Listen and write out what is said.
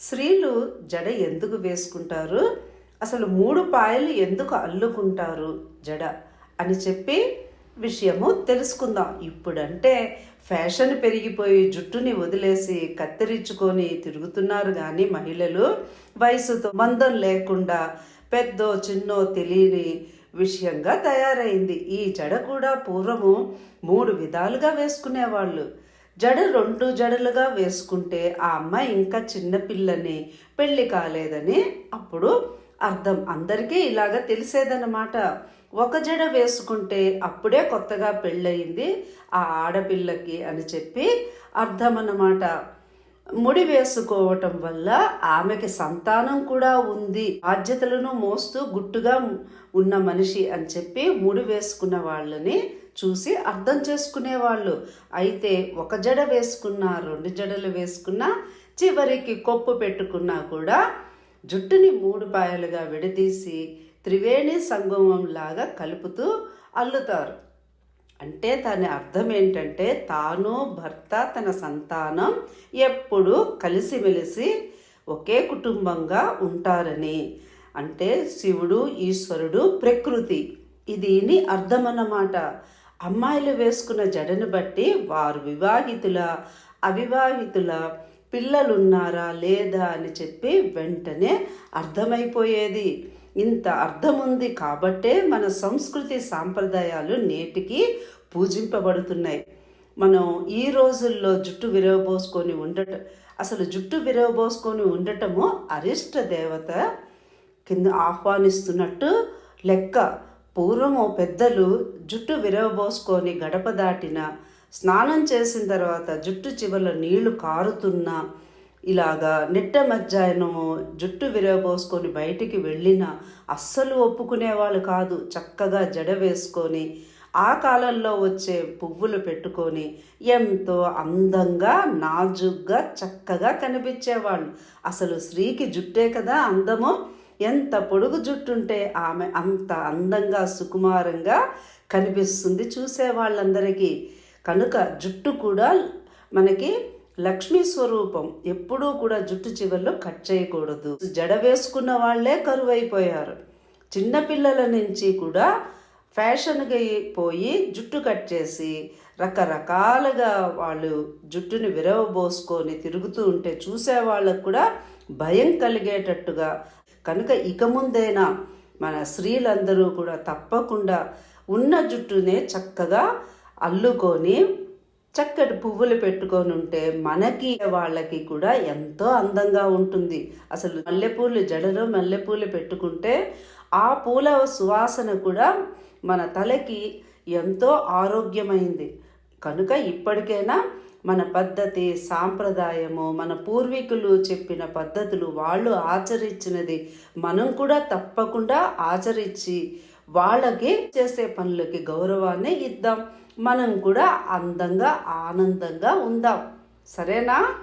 స్త్రీలు జడ ఎందుకు వేసుకుంటారు? అసలు మూడు పాయలు ఎందుకు అల్లుకుంటారు జడ అని చెప్పి విషయము తెలుసుకుందాం. ఇప్పుడంటే ఫ్యాషన్ పెరిగిపోయి జుట్టుని వదిలేసి కత్తిరించుకొని తిరుగుతున్నారు కానీ మహిళలు వయసుతో మందం లేకుండా పెద్దో చిన్నో తెలియని విషయంగా తయారైంది. ఈ జడ కూడా పూర్వము మూడు విధాలుగా వేసుకునేవాళ్ళు. జడ రెండు జడలుగా వేసుకుంటే ఆ అమ్మాయి ఇంకా చిన్నపిల్లని పెళ్ళి కాలేదని అప్పుడు అర్థం అందరికీ ఇలాగ తెలిసేదన్నమాట. ఒక జడ వేసుకుంటే అప్పుడే కొత్తగా పెళ్ళయింది ఆ ఆడపిల్లకి అని చెప్పి అర్థం అన్నమాట ముడి వేసుకోవటం వల్ల ఆమెకి సంతానం కూడా ఉంది. బాధ్యతలను మోస్తూ గుట్టుగా ఉన్న మనిషి అని చెప్పి ముడి వేసుకున్న వాళ్ళని చూసి అర్థం చేసుకునేవాళ్ళు. అయితే ఒక జడ వేసుకున్నా రెండు జడలు వేసుకున్నా చివరికి కొప్పు పెట్టుకున్నా కూడా జుట్టుని మూడు పాయలుగా విడదీసి త్రివేణి సంగమం లాగా కలుపుతూ అల్లుతారు. అంటే దాని అర్థం ఏంటంటే తాను భర్త తన సంతానం ఎప్పుడూ కలిసిమెలిసి ఒకే కుటుంబంగా ఉంటారని. అంటే శివుడు ఈశ్వరుడు ప్రకృతి. ఇదిని అర్థం అన్నమాట అమ్మాయిలు వేసుకున్న జడను బట్టి వారు వివాహితుల అవివాహితుల పిల్లలున్నారా లేదా అని చెప్పి వెంటనే అర్థమైపోయేది. ఇంత అర్థం ఉంది కాబట్టే మన సంస్కృతి సాంప్రదాయాలు నేటికి పూజింపబడుతున్నాయి. మనం ఈ రోజుల్లో జుట్టు విరవబోసుకొని ఉండట అసలు జుట్టు విరవబోసుకొని ఉండటము అరిష్ట దేవత కింద ఆహ్వానిస్తున్నట్టు లెక్క. పూర్వము పెద్దలు జుట్టు విరవబోసుకొని గడప దాటిన స్నానం చేసిన తర్వాత జుట్టు చివరిలో నీళ్ళు కారుతున్నా ఇలాగా నిట్ట మధ్యాహ్నము జుట్టు విరగబోసుకొని బయటికి వెళ్ళినా అస్సలు ఒప్పుకునేవాళ్ళు కాదు. చక్కగా జడ వేసుకొని ఆ కాలంలో వచ్చే పువ్వులు పెట్టుకొని ఎంతో అందంగా నాజుగ్గా చక్కగా కనిపించేవాళ్ళు. అసలు స్త్రీకి జుట్టే కదా అందము. ఎంత పొడుగు జుట్టుంటే ఆమె అంత అందంగా సుకుమారంగా కనిపిస్తుంది చూసే వాళ్ళందరికీ కనుక జుట్టు కూడా మనకి లక్ష్మీ స్వరూపం ఎప్పుడూ కూడా జుట్టు చివరిలో కట్ చేయకూడదు. జడ వేసుకున్న వాళ్ళే కరువైపోయారు. చిన్నపిల్లల నుంచి కూడా ఫ్యాషన్గా పోయి జుట్టు కట్ చేసి రకరకాలుగా వాళ్ళు జుట్టుని విరవబోసుకొని తిరుగుతూ ఉంటే చూసే వాళ్ళకు కూడా భయం కలిగేటట్టుగా. కనుక ఇక ముందైనా మన స్త్రీలందరూ కూడా తప్పకుండా ఉన్న జుట్టునే చక్కగా అల్లుకొని చక్కటి పువ్వులు పెట్టుకొని ఉంటే మనకి వాళ్ళకి కూడా ఎంతో అందంగా ఉంటుంది. అసలు మల్లెపూలు జడలో మల్లెపూలు పెట్టుకుంటే ఆ పూల సువాసన కూడా మన తలకి ఎంతో ఆరోగ్యమైంది. కనుక ఇప్పటికైనా మన పద్ధతి సాంప్రదాయము మన పూర్వీకులు చెప్పిన పద్ధతులు వాళ్ళు ఆచరించినది మనం కూడా తప్పకుండా ఆచరించి వాళ్ళకి చేసే పనులకి గౌరవాన్ని ఇద్దాం. మనం కూడా అందంగా ఆనందంగా ఉందాం. సరేనా?